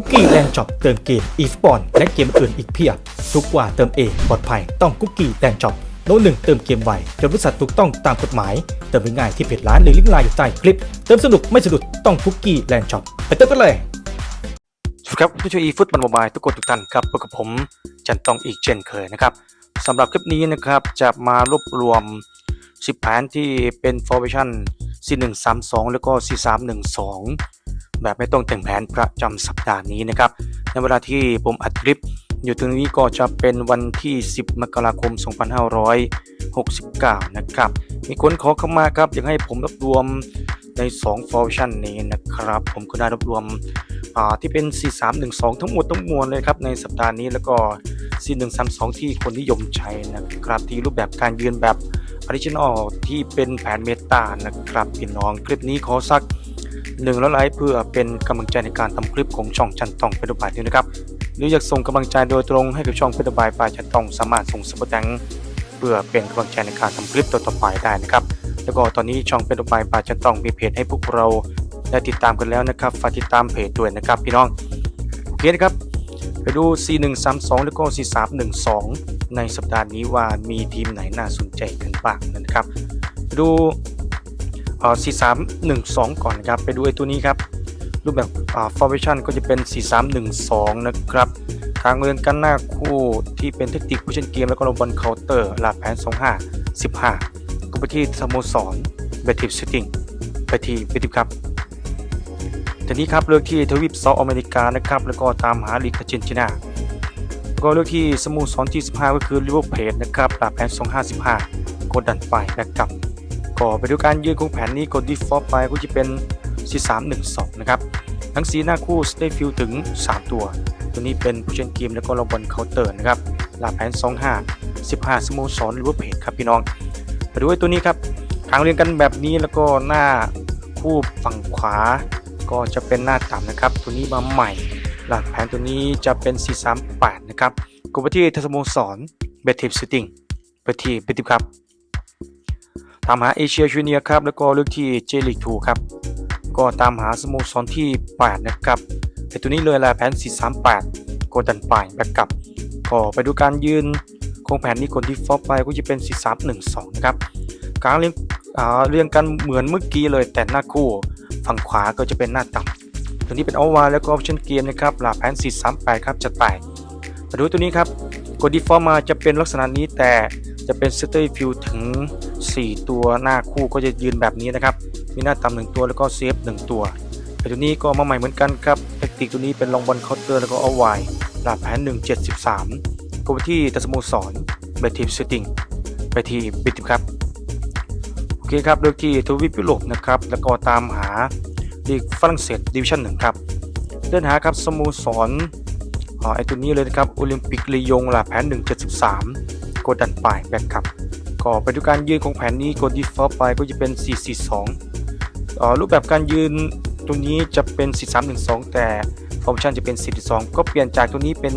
คุกกี้แลนด์ช็อปเติมเกมอีสปอนและเกมอื่นอีกเพียบ ทุกกว่าเติมเองปลอดภัยต้องคุกกี้แลนด์ช็อปโน้ตหนึ่งเติมเกมไวจนบริษัทถูกต้องตามกฎหมาย เติมง่ายที่เพจร้านหรือลิงก์ไลน์อยู่ใต้คลิป เติมสนุกไม่สะดุดต้องคุกกี้แลนด์ช็อปไปเติมกันเลยสวัสดีครับผู้ช่วยอีฟุตบอลโมบายทุกคนทุกท่านครับพบกับผมจันตองอีกเช่นเคยนะครับสำหรับคลิปนี้นะครับจะมารวบรวม 10 แผนที่เป็น formation C132 แล้วก็ C312 แบบไม่ต้องแต่งแผนประจำสัปดาห์นี้นะครับ ในเวลาที่ผมอัดคลิป อยู่ตรงนี้ก็จะเป็นวันที่ 10 มกราคม 2569 นะครับ มีคนขอเข้ามาครับ อยากให้ผมรวบรวมใน2 formation นี้นะครับ ผมก็ได้รวบรวมที่เป็น 4312 ทั้งหมดทั้งมวลเลยครับ ในสัปดาห์นี้แล้วก็ 4132 ที่คนนิยมใช้นะครับที่รูปแบบการยืนแบบออริจินอลที่เป็นแผนเมตานะครับพี่น้องคลิปนี้ขอสัก หนึ่งแล้วไลค์เพื่อเป็นกำลังใจในการทำคลิปของช่องชันตองเป็นบายด้วยนะครับ หรืออยากส่งกำลังใจโดยตรงให้กับช่องเป็นบายปลายชันตองสามารถส่งสปอตแตงเพื่อเป็นกำลังใจในการทำคลิปต่อๆไปได้นะครับ แล้วก็ตอนนี้ช่องเป็นบายปลายชันตองมีเพจให้พวกเราได้ติดตามกันแล้วนะครับฝากติดตามเพจด้วยนะครับพี่น้องโอเคนะครับไปดู C132 แล้วก็ C312 ในสัปดาห์นี้ว่ามีทีมไหนน่าสนใจกันบ้างนะครับ ดู ไปดูเอ่อ C312 ก่อนครับไปดูไอ้ตัวนี้ครับ รูปแบบฟอ่า formation ก็จะเป็น 4312 นะครับ ทางเงินกันหน้าคู่ที่เป็นเทคนิคผู้เล่นเกม แล้วก็ลงบอลเคาน์เตอร์หลักแผน 25 15 ก็ไปที่สโมสรเบทิฟซิติ้งไปที่เบทิฟครับทีนี้ครับเลือกที่ทวีปเซาท์อเมริกานะครับแล้วก็ตามหาลีกอาร์เจนตินาก็เลือกที่สโมสรที่ 15 ก็คือลิเวอร์เพลนะครับหลักแผน 255กดดันไปนะครับ ก็ไปดูการยืนของแผนนี้กดดีฟอลไปก็จะเป็น 4312 นะครับ ทั้งสีหน้าคู่สเตฟิลถึง 3 ตัว ตัวนี้เป็นผู้เล่นเกมแล้วก็ระบอลเคาน์เตอร์นะครับหลักแผน 25 15สโมสรลิเวอร์เพลครับพี่น้องไปดูไอ้ตัวนี้ครับทางเรียงกันแบบนี้แล้วก็หน้าคู่ฝั่งขวา ก็จะเป็นหน้าต่ำนะครับ ตัวนี้มาใหม่ หลักแผนตัวนี้จะเป็น 438 นะครับกดไปที่ทัสโมสรเบทิฟซิติ้งไปที่เบทิฟครับ ตามหาเอเชียจูเนียครับแล้วก็เลือกที่เจลิก2ครับก็ตามหาสโมสรที่ 8 นะครับไอตัวนี้เลยแหละแผน 438กดดันไปแบ็กกลับ ก็ไปดูการยืนคงแผนนี้คนที่ฟอปไปก็จะเป็น 4312 นะครับกลางเรียงอ่าเรียงกันเหมือนเมื่อกี้เลยแต่หน้าคู่ ฝั่งขวาก็จะเป็นหน้าต่ำตัวนี้เป็นเอาวาแล้วก็ออปชั่นเกมนะครับหลักแผน 438 ครับจัดไปมาดูตัวนี้ครับกดดีฟอร์มาจะเป็นลักษณะนี้แต่จะเป็นสเตอร์ฟิวถึง 4 ตัวหน้าคู่ก็จะยืนแบบนี้นะครับ มีหน้าต่ำหนึ่งตัวแล้วก็เซฟหนึ่งตัวแต่ตัวนี้ก็มาใหม่เหมือนกันครับเทคนิคตัวนี้เป็นลองบอลเคาน์เตอร์แล้วก็เอาไว้หลักแผน 173ก็ไปที่ตัสโมสรเบทีมเซตติ้งไปที่บิติครับโอเคครับเลือกที่ทวีปยุโรปนะครับแล้วก็ตามหาลีกฝรั่งเศสดิวิชั่นหนึ่งครับเดินหาครับสโมสรอ๋อไอตัวนี้เลยนะครับโอลิมปิกลียงหลักแผน 173กดดันไปแบ็คครับ ก็ไปดูการยืนของแผนนี้กดดีฟอลไปก็จะเป็น 442อ๋อรูปแบบการยืนตัวนี้จะเป็น 4312 แต่ฟอร์มชันจะเป็น 42 ก็เปลี่ยนจากตัวนี้เป็น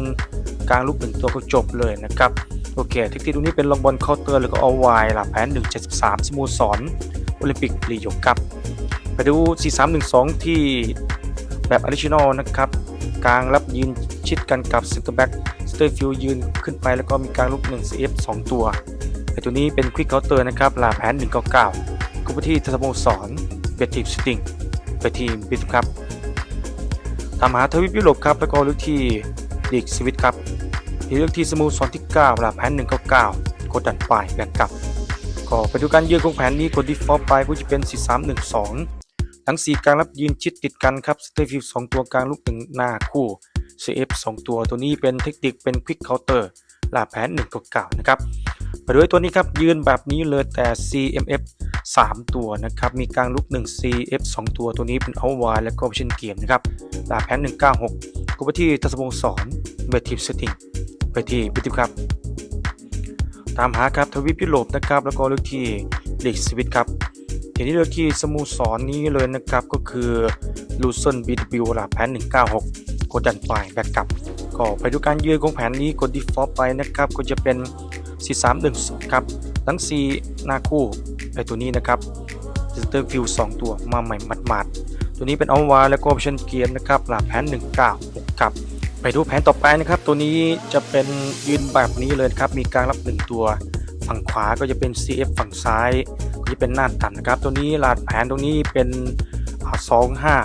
กลางลูกหนึ่งตัวก็จบเลยนะครับโอเคเทคนิคตรงนี้เป็นลองบอลเคาน์เตอร์แล้วก็เอาไวหลักแผน 173 สโมสรโอลิมปิกลียงครับ ไปดู 4312 ที่แบบออริจินอลนะครับกลางรับยืนชิดกันกับเซนเตอร์แบ็กสเตอร์ฟิลยืนขึ้นไปแล้วก็มีกลางลูก1 CF 2 ตัว ไอตัวนี้เป็นควิกเคาน์เตอร์นะครับหลักแผน199ก็ไปที่สโมสรเบทีมสติงไปทีมบิทครับตามหาทวิปยุโรปครับแล้วก็เลือกที่ลีกสวิตครับที่เลือกที่สโมสรที่9หลักแผน199กดดันไปแบ่งกลับก็ไปดูการยืนของแผนนี้กดดีฟอลไปก็จะเป็น4312 ทั้ง 4 กลางรับยืนชิดติดกันครับสเตฟิว2ตัวกลางลูกหนึ่งหน้าคู่ CF 2 ตัวตัวนี้เป็นเทคนิคเป็นควิกเคาน์เตอร์หลักแผน199นะครับ ดูไอ้ตัวนี้ครับยืนแบบนี้เลยแต่ CMF 3 ตัวนะครับมีกลางลูก1 CF 2 ตัวตัวนี้เป็นเอาไวแล้วก็เช่นเกมนะครับหลักแผน196ก็ไปที่ทัศวงศรเบทิฟเซตติ้งไปที่บิทิครับ ตามหาครับทวีปยุโรปนะครับแล้วก็เลือกที่ลีกสวิตครับทีนี้เลือกที่สโมสรนนี้เลยนะครับก็คือลูเซนบีดิวหลักแผน196กดดันไปแบ็กกลับก็ไปดูการยืนของแผนนี้กดดีฟอลไปนะครับก็จะเป็น 4312ครับทั้ง4หน้าคู่ไอตัวนี้นะครับเซนเตอร์ฟิว2ตัวมาใหม่หมัดๆตัวนี้เป็นเอาวาแล้วก็ออปชั่นเกียร์นะครับหลักแผน196ครับไปดูแผนต่อไปนะครับ ตัวนี้จะเป็นยืนแบบนี้เลยครับ มีกลางรับหนึ่งตัว ฝั่งขวาก็จะเป็น CF ฝั่งซ้ายก็จะเป็นหน้าต่ำนะครับ ตัวนี้ลาดแผนตรงนี้เป็นสองห้า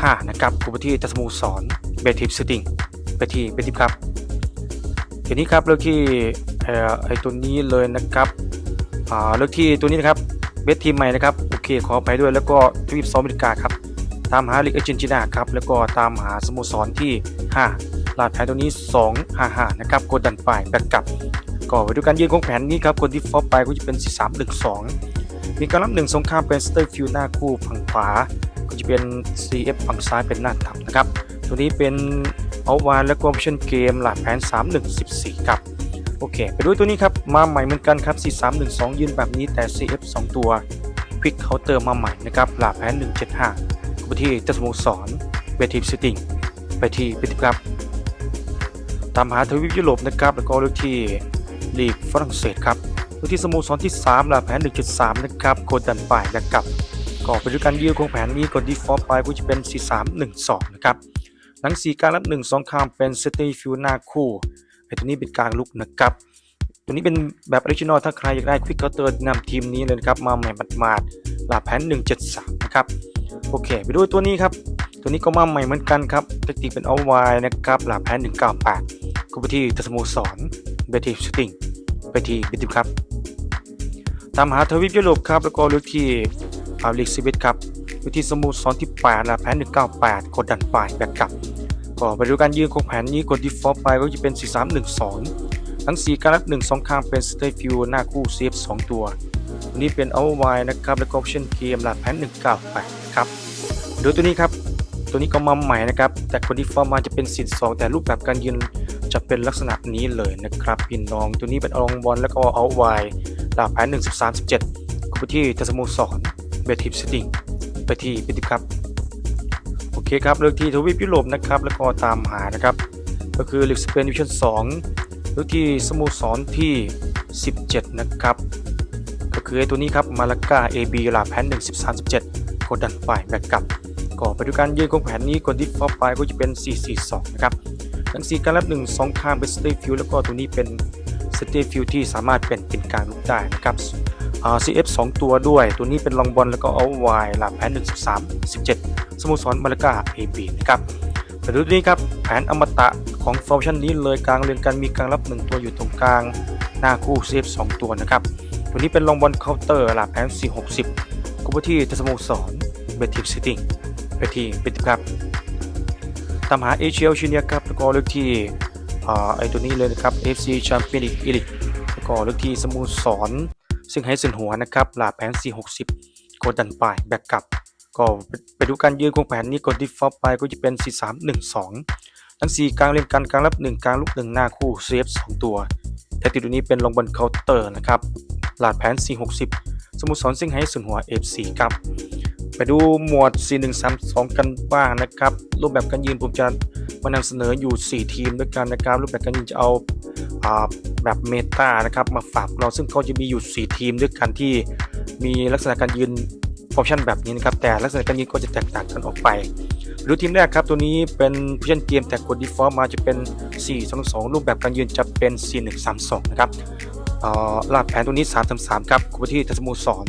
ห้านะครับกูไปที่ทัศมูสอนเบทิปสติงไปที่เบทิปครับทีนี้ครับเลือกที่ ไอตัวนี้เลยนะครับอ่าเลือกที่ตัวนี้นะครับเบททีมใหม่นะครับโอเคขอไปด้วยแล้วก็ทวีปซอมอเมริกาครับตามหาลีกเอเจนตินาครับแล้วก็ตามหาสโมสรที่ 5 ลาดแผนตัวนี้ 2 5 5นะครับกดดันไปแบกกลับก็ไปดูการยืนของแผนนี้ครับคนที่ฟอปไปก็จะเป็น 4 3 1 2 มีการรับหนึ่งสงครามเป็นสเตอร์ฟิวหน้าคู่ฝั่งขวา ก็จะเป็น CF ฝั่งซ้ายเป็นหน้าต่ำนะครับตัวนี้เป็นเอาวานและก็ออปชั่นเกมลาดแผน 3 1 14ครับ โอเค ไปดูตัวนี้ครับ มาใหม่เหมือนกันครับ 4 3 1 2 ยืนแบบนี้แต่ CF 2 ตัวควิกเคาน์เตอร์มาใหม่นะครับหลาแผน175ไปที่เจ้าสโมสรเบทีมซิติ้งไปที่เบทีครับ ตามหาทวีปยุโรปนะครับ แล้วก็เลือกที่ลีกฝรั่งเศสครับเลือกที่สโมสรที่3ลาแผน1.3 นะครับโกดดันไปนะครับก็ไปดูการยืนของแผนนี้กดดีฟอร์ไปก็จะเป็น 4312 นะครับหลังสีการรับ 1 2คามเป็นเซตีฟิวหน้าคู่ ไอตัวนี้เป็นกลางลุกนะครับตัวนี้เป็นแบบออริจินอลถ้าใครอยากได้ควิกเคาน์เตอร์นำทีมนี้เลยนะครับมาใหม่มาดๆลาแผน173นะครับโอเค ไปดูตัวนี้ครับ ตัวนี้ก็มาใหม่เหมือนกันครับเทคนิคเป็นเอาไว้นะครับหลาแพน198ก็ไปที่ทัศโมสรเบทีสติงไปที่บิติครับตามหาทวีปยุโรปครับแล้วก็เลือกที่อาลิกซิบิทครับไปที่สโมสรที่8ลาแพน198กดดันไปแบกกลับ ก็ไปดูการยืนของแผนนี้กดดีฟอลไปก็จะเป็น 4312 ทั้ง 4 การรับ1 2 ข้างเป็นสเตฟิวหน้าคู่เซฟ2 ตัวตัวนี้เป็นเอาไว้นะครับ แล้วก็ออปชั่นเกมลาแพน198ครับดูตัวนี้ครับตัวนี้ก็มาใหม่นะครับ แต่คนที่ฟอร์มมาจะเป็นสิทธิ์สองแต่รูปแบบการยืนจะเป็นลักษณะนี้เลยนะครับพี่น้องตัวนี้เป็นอองบอลแล้วก็เอาไวลาแผนหนึ่งสิบสามสิบเจ็ดกูไปที่ทัศมูสอนเบทิปสติงไปที่ไปทิปครับ เคครับเลือกที่ทวีปยุโรปนะครับแล้วก็ตามหานะครับ ก็คือลีกสเปนดิวิชั่นสองเลือกที่สโมสรที่ 17 นะครับ ก็คือไอ้ตัวนี้ครับมาลากา AB ลาแผน1 13 17กดดันไปแบกกลับก็ไปดูการยืนของแผนนี้กดดิฟอร์ไปก็จะเป็น 442 นะครับทั้ง4การรับ1 2ข้างเป็นสเตฟิวแล้วก็ตัวนี้เป็นสเตฟิวที่สามารถเป็นเป็นการลุกได้นะครับอ่า CF 2 ตัวด้วย ตัวนี้เป็นลองบอลแล้วก็เอาไวหลับแผน1 13 17 สโมสรมาลากา AB นะครับไปดูตัวนี้ครับแผนอมตะของฟอร์ชันนี้เลยกลางเรียงกันมีกลางรับ 1 ตัวอยู่ตรงกลาง หน้าคู่ CF 2ตัวนะครับตัวนี้เป็นลองบอลเคาน์เตอร์หลับแผน460กูไปที่ทัศโมสรเบทิปซิติ้งไปที่ปิดครับตามหาเอเชียชิเนียครับแล้วก็เลือกที่อ่าไอตัวนี้เลยนะครับ FC Champions League Elite แล้วก็เลือกที่สโมสรซึ่งให้ส่วนหัวนะครับหลาแผน460กดดันไปแบกกลับ ก็ไปดูการยืนของแผนนี้กดที่ฟอปไปก็จะเป็น 4312 ทั้ง 4 กลางเล่นกันกลางรับ 1 กลางลุก 1 หน้าคู่เซฟ2ตัวแต่ติดตัวนี้เป็นลงบนเคาน์เตอร์นะครับหลาดแผน 460 สมุทรสรซึ่งให้ส่วนหัว F4 ครับไปดูหมวด 4132 กันบ้างนะครับ รูปแบบการยืนผมจะมานำเสนออยู่ 4 ทีมด้วยกันนะครับ รูปแบบการยืนจะเอาอาแบบเมตานะครับมาฝากเราซึ่งเขาจะมีอยู่ 4 ทีมด้วยกันที่มีลักษณะการยืน ฟอร์ชันแบบนี้นะครับ แต่ลักษณะการยืนก็จะแตกต่างกันออกไปดูทีมแรกครับ ตัวนี้เป็นผู้เล่นเกมแต่กดดีฟอร์มาจะเป็น 4-2-2 รูปแบบการยืนจะเป็น 4-1-3-2 นะครับอ่าลาดแผนตัวนี้ 3-3-3 ครับคุณที่ทัศมูสอน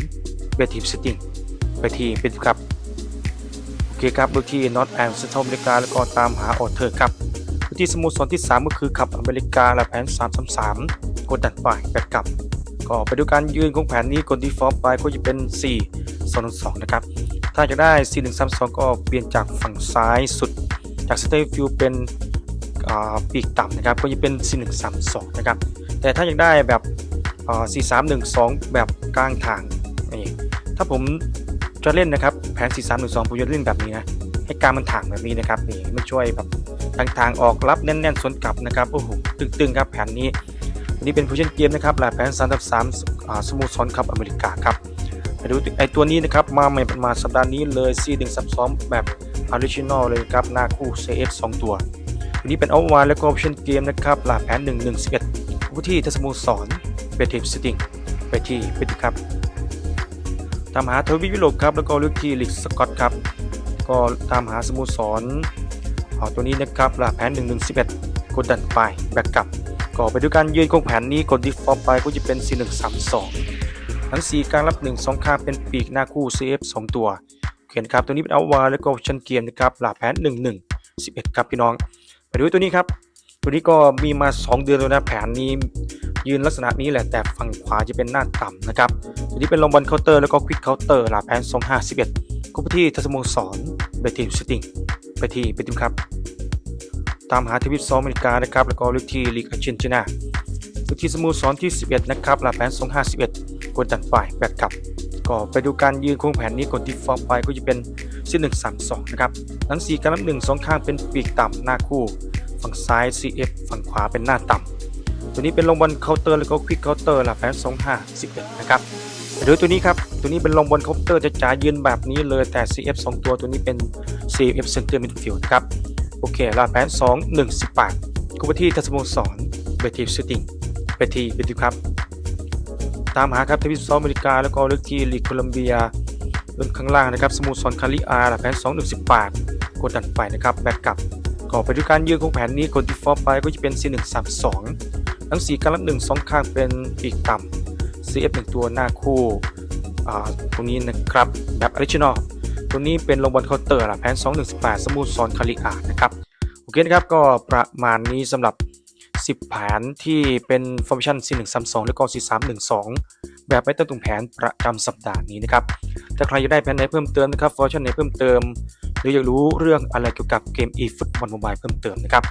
เบทีมซิติ้งไปที่เป็นครับ โอเคครับดูที่นอตแอนด์เซนทรัลอเมริกาแล้วก็ตามหาออเทอร์ครับที่สโมสรที่ 3 ก็คือขับอเมริกาและแผน 333 กดดันไปแบกกลับ ก็ไปดูการยืนของแผนนี้กดดีฟอลไปก็จะเป็น 4 2 2 นะครับ ถ้าจะได้ 4 1 3 2 ก็เปลี่ยนจากฝั่งซ้ายสุด จากสเตฟฟิวเป็นปีกต่ำนะครับ ก็จะเป็น 4 1 3 2 นะครับ แต่ถ้าอยากได้แบบอ่า4 3 1 2 แบบกลางทางนี่ถ้าผมจะเล่นนะครับแผน 4 3 1 2 ผมจะเล่นแบบนี้นะให้การมันถ่างแบบนี้นะครับนี่มันช่วยแบบทางทางออกรับแน่นๆสวนกลับนะครับโอ้โหตึงๆครับแผนนี้ นนี้เป็นผู้เล่นเกมนะครับหลายแผน3 3อ่าสโมสรครับอเมริกาครับไปดูไอตัวนี้นะครับมาใหม่มาสัปดาห์นี้เลย4 1 3 2แบบออริจินอลเลยครับหน้าคู่ CF 2 ตัวอันนี้เป็นเอาวานและก็ออปชั่นเกมนะครับหลายแผน1 1 11ผู้ที่ทัศมูสอนเบทีมสติงไปที่ไปที่ครับตามหาทวีปยุโรปครับแล้วก็เลือกที่ลีกสกอตครับก็ตามหาสโมสรอ๋อตัวนี้นะครับล่ะแผน1 1 11กดดันไปแบกกลับ ก็ไปด้วยการยืนของแผนนี้กดดิฟฟอลไปก็จะเป็น4 1 3 2ทั้ง4การรับ 1 2ข้างเป็นปีกหน้าคู่ CF 2 ตัวเขียนครับตัวนี้เป็นเอาวาแล้วก็ชันเกียมนะครับหลาแผน 1 1 11 ครับพี่น้อง ไปดูตัวนี้ครับ ตัวนี้ก็มีมา 2 เดือนแล้วนะแผนนี้ ยืนลักษณะนี้แหละแต่ฝั่งขวาจะเป็นหน้าต่ำนะครับตัวนี้เป็นลงบอลเคาน์เตอร์แล้วก็ควิกเคาน์เตอร์หลาแผน 2 5 11คู่ที่ทัศมงสอนเบทีมสติงไปที่เบทีมครับ ตามหาทวิปซออเมริกานะครับแล้วก็เลขที่ลีกอาร์เจนตินาเลขที่สโมสรที่ 11 นะครับลาแผน251กดดันฝ่ายแบกกลับ ก็ไปดูการยืนโครงแผนนี้กดที่ฟอร์มไปก็จะเป็น4 1 3 2นะครับทั้ง4การนับ1 2ข้างเป็นปีกต่ำหน้าคู่ ฝั่งซ้าย CF ฝั่งขวาเป็นหน้าต่ำตัวนี้เป็นลงบอลเคาน์เตอร์แล้วก็ควิกเคาน์เตอร์ลาแผน25 11นะครับไปดูตัวนี้ครับ ตัวนี้เป็นลงบอลเคาน์เตอร์จะจ่ายยืนแบบนี้เลยแต่ CF 2 ตัวตัวนี้เป็น CF Center Midfield ครับ โอเคลาแผน2 1 18คู่ไปที่ทัศมงสอนเบทีฟสติงเบทีเบทีครับ ตามหาครับทวิปซออเมริกา แล้วก็เลือกที่ลีกโคลัมเบียเริ่มข้างล่างนะครับสโมุสรคาริอาลาแผน2 1 18กดดันไปนะครับแบ็กกลับก็ไปดูการยืนของแผนนี้คนที่ฟอร์ไปก็จะเป็น C 1 3 2ทั้ง4การรับ1 2 ข้างเป็นปีกต่ำ CF 1ตัวหน้าคู่อ่าตรงนี้นะครับแบบออริจินอล ตัวนี้เป็นลงบอลเคาน์เตอร์ละแผน218 สมูทซอนคาริอานะครับ โอเคนะครับ ก็ประมาณนี้สำหรับ 10 แผนที่เป็นฟอร์มชัน C132 แล้วก็ C312 แบบไม่ต้องตุงแผนประจำสัปดาห์นี้นะครับ ถ้าใครอยากได้แผนไหนเพิ่มเติมนะครับฟอร์มชันไหนเพิ่มเติม หรืออยากรู้เรื่องอะไรเกี่ยวกับเกม e ฟุตบอลโมบายเพิ่มเติมนะครับ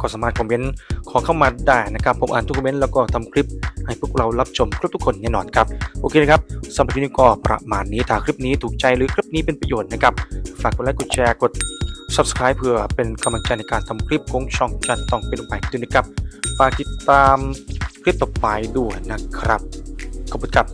ก็สามารถคอมเมนต์ขอเข้ามาได้นะครับ ผมอ่านทุกคอมเมนต์แล้วก็ทำคลิปให้พวกเรารับชมครบทุกคนแน่นอนครับ โอเคนะครับสำหรับคลิปนี้ก็ประมาณนี้ถ้าคลิปนี้ถูกใจหรือคลิปนี้เป็นประโยชน์นะครับ ฝากกดไลค์กดแชร์กด subscribe เพื่อเป็นกำลังใจในการทำคลิปของช่องจันต้องเป็นไปด้วยนะครับฝากติดตามคลิปต่อไปด้วยนะครับ ขอบคุณครับ